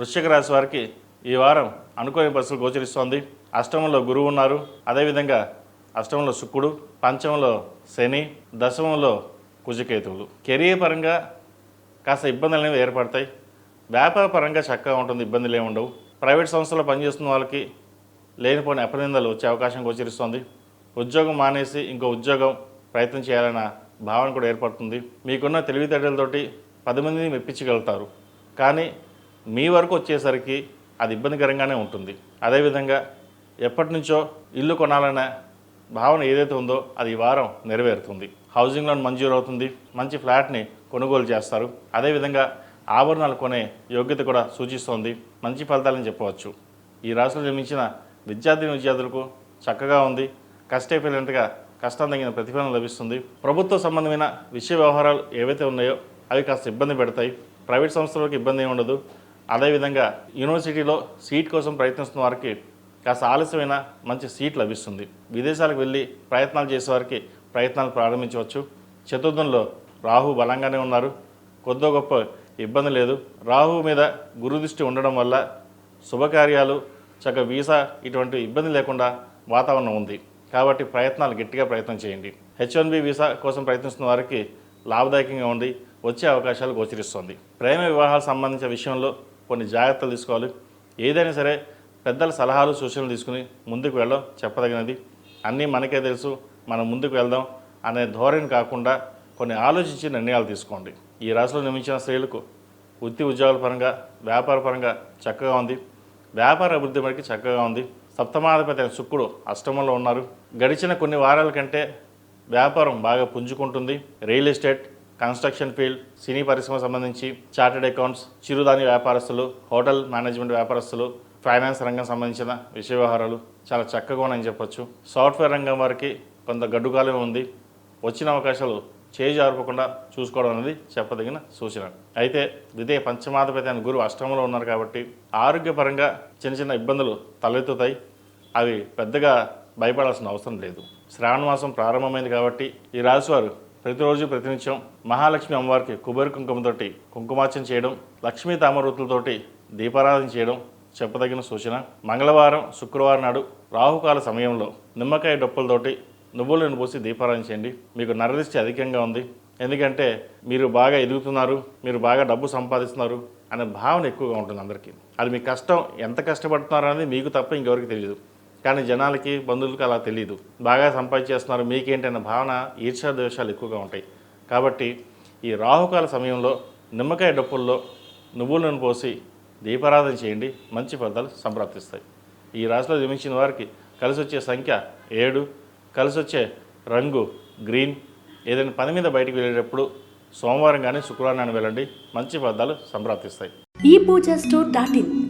వృశ్చిక రాశి వారికి ఈ వారం అనుకోని పరిస్థితులు గోచరిస్తోంది. అష్టమంలో గురువు ఉన్నారు. అదేవిధంగా అష్టమంలో శుక్రుడు పంచమంలో శని దశమంలో కుజకేతువులు. కెరీర్ పరంగా కాస్త ఇబ్బందులు అనేవి ఏర్పడతాయి. వ్యాపార పరంగా చక్కగా ఉంటుంది ఇబ్బందులు ఏమి ఉండవు. ప్రైవేట్ సంస్థలో పనిచేస్తున్న వాళ్ళకి లేనిపోని అపనిందలు వచ్చే అవకాశం గోచరిస్తోంది. ఉద్యోగం మానేసి ఇంకో ఉద్యోగం ప్రయత్నం చేయాలన్న భావన కూడా ఏర్పడుతుంది. మీకున్న తెలివితేటలతోటి పది మందిని మెప్పించగలుగుతారు. కానీ మీ వరకు వచ్చేసరికి అది ఇబ్బందికరంగానే ఉంటుంది. అదేవిధంగా ఎప్పటి నుంచో ఇల్లు కొనాలనే భావన ఏదైతే ఉందో అది ఈ వారం నెరవేరుతుంది. హౌసింగ్ లోన్ మంజూరు అవుతుంది. మంచి ఫ్లాట్ని కొనుగోలు చేస్తారు. అదేవిధంగా ఆభరణాలు కొనే యోగ్యత కూడా సూచిస్తోంది. మంచి ఫలితాలని చెప్పవచ్చు. ఈ రాశిలో జన్మించిన విద్యార్థిని విద్యార్థులకు చక్కగా ఉంది. కష్టైపోయినట్టుగా కష్టం తగిన ప్రతిఫలం లభిస్తుంది. ప్రభుత్వ సంబంధమైన విషయ వ్యవహారాలు ఏవైతే ఉన్నాయో అవి కాస్త ఇబ్బంది పెడతాయి. ప్రైవేట్ సంస్థలకు ఇబ్బంది ఏమి ఉండదు. అదేవిధంగా యూనివర్సిటీలో సీట్ కోసం ప్రయత్నిస్తున్న వారికి కాస్త ఆలస్యమైన మంచి సీట్ లభిస్తుంది. విదేశాలకు వెళ్ళి ప్రయత్నాలు చేసేవారికి ప్రయత్నాలు ప్రారంభించవచ్చు. చతుర్థంలో రాహు బలంగానే ఉన్నారు. కొద్దో గొప్ప ఇబ్బంది లేదు. రాహు మీద గురుదృష్టి ఉండడం వల్ల శుభకార్యాలు చక్కగా వీసా ఇటువంటి ఇబ్బంది లేకుండా వాతావరణం ఉంది. కాబట్టి ప్రయత్నాలు గట్టిగా ప్రయత్నం చేయండి. హెచ్ వన్ బి వీసా కోసం ప్రయత్నిస్తున్న వారికి లాభదాయకంగా ఉంది. వచ్చే అవకాశాలు గోచరిస్తుంది. ప్రేమ వివాహాలకు సంబంధించిన విషయంలో కొన్ని జాగ్రత్తలు తీసుకోవాలి. ఏదైనా సరే పెద్దల సలహాలు సూచనలు తీసుకుని ముందుకు వెళ్ళడం చెప్పదగినది. అన్నీ మనకే తెలుసు మనం ముందుకు వెళ్దాం అనే ధోరణి కాకుండా కొన్ని ఆలోచించి నిర్ణయాలు తీసుకోండి. ఈ రాశిలో నిర్మించిన స్త్రీలకు వృత్తి ఉద్యోగాల పరంగా వ్యాపార పరంగా చక్కగా ఉంది. వ్యాపార అభివృద్ధి మనకి చక్కగా ఉంది. సప్తమాధిపతి అయిన శుక్రుడు అష్టమంలో ఉన్నారు. గడిచిన కొన్ని వారాల కంటే వ్యాపారం బాగా పుంజుకుంటుంది. రియల్ ఎస్టేట్ కన్స్ట్రక్షన్ ఫీల్డ్ సినీ పరిశ్రమ సంబంధించి చార్టెడ్ అకౌంట్స్ చిరుధాన్య వ్యాపారస్తులు హోటల్ మేనేజ్మెంట్ వ్యాపారస్తులు ఫైనాన్స్ రంగం సంబంధించిన విషయ వ్యవహారాలు చాలా చక్కగా ఉన్నాయని చెప్పొచ్చు. సాఫ్ట్వేర్ రంగం వారికి కొంత గడ్డుకాలం ఉంది. వచ్చిన అవకాశాలు చేజారుకోకుండా చూసుకోవడం అనేది చెప్పదగిన సూచన. అయితే ద్వితీయ పంచమాధిపతి అయిన గురువు అష్టమంలో ఉన్నారు కాబట్టి ఆరోగ్యపరంగా చిన్న చిన్న ఇబ్బందులు తలెత్తుతాయి. అవి పెద్దగా భయపడాల్సిన అవసరం లేదు. శ్రావణ మాసం ప్రారంభమైంది కాబట్టి ఈ రాశివారు ప్రతిరోజు ప్రతినిత్యం మహాలక్ష్మి అమ్మవారికి కుబేరు కుంకుమతోటి కుంకుమార్చన చేయడం లక్ష్మీ తామరూతులతోటి దీపారాధన చేయడం చెప్పదగిన సూచన. మంగళవారం శుక్రవారం నాడు రాహుకాల సమయంలో నిమ్మకాయ డొప్పలతోటి నువ్వులను పోసి దీపారాధన చేయండి. మీకు నరదిష్టి అధికంగా ఉంది. ఎందుకంటే మీరు బాగా ఎదుగుతున్నారు మీరు బాగా డబ్బు సంపాదిస్తున్నారు అనే భావన ఎక్కువగా ఉంటుంది అందరికీ. అది మీ కష్టం ఎంత కష్టపడుతున్నారు అనేది మీకు తప్ప ఇంకెవరికి తెలియదు. కానీ జనాలకి బంధువులకి అలా తెలియదు బాగా సంపాదించేస్తున్నారు. మీకేంటి భావన ఈర్షా ద్వేషాలు ఎక్కువగా ఉంటాయి. కాబట్టి ఈ రాహుకాల సమయంలో నిమ్మకాయ డప్పుల్లో నువ్వులను పోసి దీపారాధన చేయండి. మంచి ఫలితాలు సంప్రాప్తిస్తాయి. ఈ రాశిలో జమించిన వారికి కలిసి వచ్చే సంఖ్య ఏడు. కలిసి వచ్చే రంగు గ్రీన్. ఏదైనా పని మీద బయటికి వెళ్ళేటప్పుడు సోమవారం కానీ శుక్రవారం కానీ వెళ్ళండి. మంచి ఫలితాలు సంప్రాప్తిస్తాయి. ఈ పూజ స్టోర్ డాట్ ఇన్.